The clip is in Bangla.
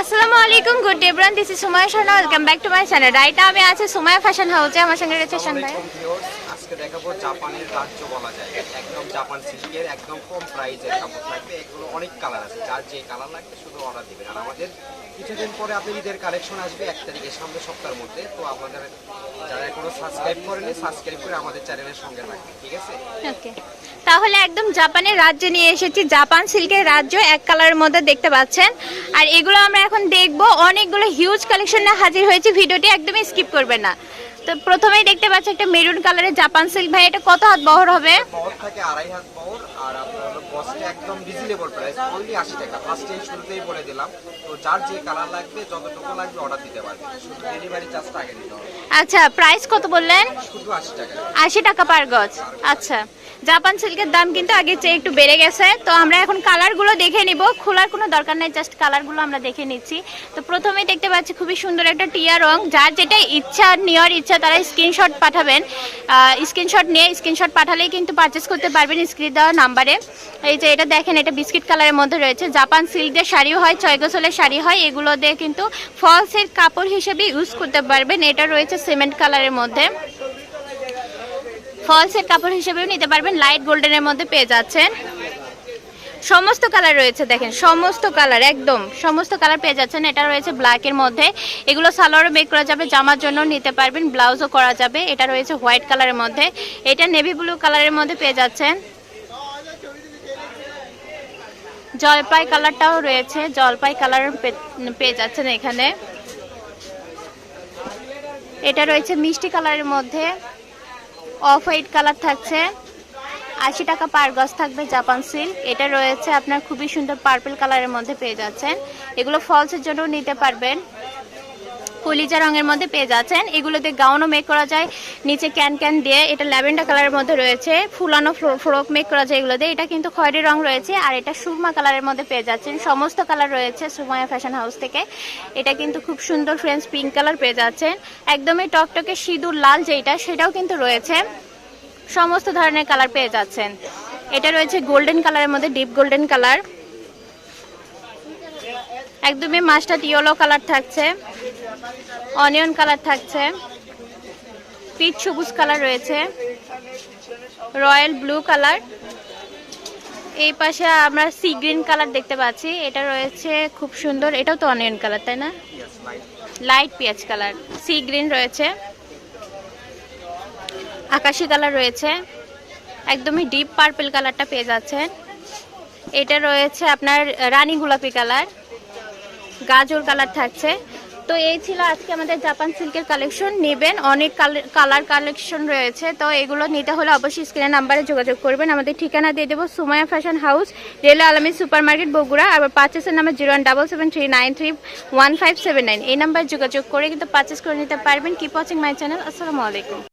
আসসালামু আলাইকুম good day bran this is Sumay Sharma welcome back to my channel right আমি আছে সুমায় ফ্যাশন হাউসে আমার সঙ্গে রয়েছে ভিউয়ার্স আজকে দেখাবো জাপানের রাজ্য বলা যায়। একদম জাপান সিল্কের একদম কম প্রাইজের কাপড় থাকবে। এগুলো অনেক কালার আছে। যার যে কালার লাগবে শুধু অর্ডার দিবেন। আর আমাদের কিছুদিন পরে আপনি ঈদের কালেকশন আসবে এক তারিখে সামনের সপ্তাহের মধ্যে। তো আপনাদের যারা এখনও সাবস্ক্রাইব করেনি সাবস্ক্রাইব করে আমাদের চ্যানেলের সঙ্গে রাখবেন ঠিক আছে? ওকে তাহলে একদম জাপানের রাজ্যে নিয়ে এসেছি। জাপান সিল্কের রাজ্য এক কালারের মধ্যে দেখতে পাচ্ছেন। আর এগুলো আমরা এখন দেখব। অনেকগুলো হিউজ কালেকশনে হাজির হয়েছে। ভিডিওটি একদমই স্কিপ করবেন না। তো প্রথমেই দেখতে পাচ্ছি একটা মেরুন কালারের জাপান সিল্ক। ভাই এটা কত হাত বহর হবে? বহর থাকে আড়াই হাত বহর আর আপনার কস্টে একদম রিজনেবল প্রাইস অনলি আশি টাকা। ফার্স্টে শুরুতেই বলে দিলাম। তো যার যে কালার লাগবে যতটুকু লাগবে অর্ডার দিতে পারবে। শুধু ডেলিভারি চার্জটা আগে দিতে হবে। আচ্ছা প্রাইস কত বললেন? শুধু আশি টাকা। আশি টাকা পার গজ। আচ্ছা। জাপান সিল্কের দাম কিন্তু আগে চেয়ে একটু বেড়ে গেছে। তো আমরা এখন কালারগুলো দেখে নিব। খোলার কোনো দরকার নাই জাস্ট কালারগুলো আমরা দেখে নিচ্ছি। তো প্রথমেই দেখতে পাচ্ছি খুবই সুন্দর একটা টিয়া রং। যার যেটা ইচ্ছা নেওয়ার ইচ্ছা তারা স্ক্রিনশট পাঠাবেন। স্ক্রিনশট নিয়ে স্ক্রিনশট পাঠালেই কিন্তু পারচেস করতে পারবেন স্ক্রিন দেওয়া নাম্বারে এই যে এটা দেখেন, এটা বিস্কিট কালারের মধ্যে রয়েছে। জাপান সিল্ক দিয়ে শাড়িও হয় ছয় গোসলের শাড়ি হয়, এগুলো দিয়ে কিন্তু ফলসের কাপড় হিসেবে ইউজ করতে পারবেন। এটা রয়েছে সিমেন্ট কালারের মধ্যে। ফলসের কাপড় হিসেবেও নিতে পারবেন, লাইট গোল্ডেনের মধ্যে পেয়ে যাচ্ছেন। সমস্ত কালার রয়েছে, দেখেন, সমস্ত কালার, একদম সমস্ত কালার পেয়ে যাচ্ছেন। এটা রয়েছে ব্ল্যাকের মধ্যে। এগুলো সালোয়ারও মেক করা যাবে, জামার জন্য নিতে পারবেন ব্লাউজও করা যাবে। এটা রয়েছে হোয়াইট কালারের মধ্যে। এটা নেভি ব্লু কালারের মধ্যে পেয়ে যাচ্ছেন। জলপাই কালারটাও রয়েছে, জলপাই কালার পেয়ে যাচ্ছেন এখানে। এটা রয়েছে মিষ্টি কালারের মধ্যে অফ হোয়াইট কালার থাকছে, আশি টাকা পার গজ থাকবে জাপান সিল্ক। এটা রয়েছে আপনার খুবই সুন্দর পার্পেল কালারের মধ্যে পেয়ে যাচ্ছেন। এগুলো ফলসের জন্য নিতে পারবেন। কলিজা রঙের মধ্যে পেয়ে যাচ্ছেন। এগুলোতে গাউনও মেক করা যায়। নিচে ক্যান ক্যান দিয়ে এটা ল্যাভেন্ডার কালারের মধ্যে রয়েছে। ফুলানো ফ্রক মেক করা যায় এগুলোতে। এটা কিন্তু খয়েরি রং রয়েছে আর এটা সুরমা কালারের মধ্যে পেয়ে যাচ্ছেন। সমস্ত কালার রয়েছে সুমায়া ফ্যাশন হাউস থেকে। এটা কিন্তু খুব সুন্দর ফ্রেন্স পিঙ্ক কালার পেয়ে যাচ্ছেন। একদমই টকটকে সিঁদুর লাল যেটা সেটাও কিন্তু রয়েছে। সমস্ত ধরনের কালার পেয়ে যাচ্ছেন। এটা রয়েছে গোল্ডেন কালারের মধ্যে ডিপ গোল্ডেন কালার একদমই মাছটা ইয়েলো কালার থাকছে, অনিয়ন কালার থাকছে, পিচ সবুজ কালার রয়েছে, রয়্যাল ব্লু কালার। এই পাশে আমরা সি গ্রিন কালার দেখতে পাচ্ছি, এটা রয়েছে খুব সুন্দর, এটাও তো অনিয়ন কালার, তাই না? লাইট পেঁয়াজ কালার, সি গ্রিন রয়েছে, আকাশি কালার রয়েছে, একদমই ডিপ পার্পল কালারটা পেয়ে যাচ্ছেন। এটা রয়েছে আপনার রানী গোলাপি কালার গাজর কালার থাকছে। তো এই ছিল আজকে আমাদের জাপান সিল্কের কালেকশন। নেবেন, অনেক কালার কালেকশন রয়েছে। তো এগুলো নিতে হলে অবশ্যই স্ক্রিনের নাম্বারে যোগাযোগ করবেন। আমাদের ঠিকানা দিয়ে দেবো সুমায়া ফ্যাশন হাউস রেল আলমী সুপার মার্কেট বগুড়া, আবার পার্চেসের number zero one double seven three nine three one five seven nine. এই নাম্বারে যোগাযোগ করে কিন্তু পার্চেস করে নিতে পারবেন। কিপ ওয়াচিং মাই চ্যানেল আসসালামু আলাইকুম।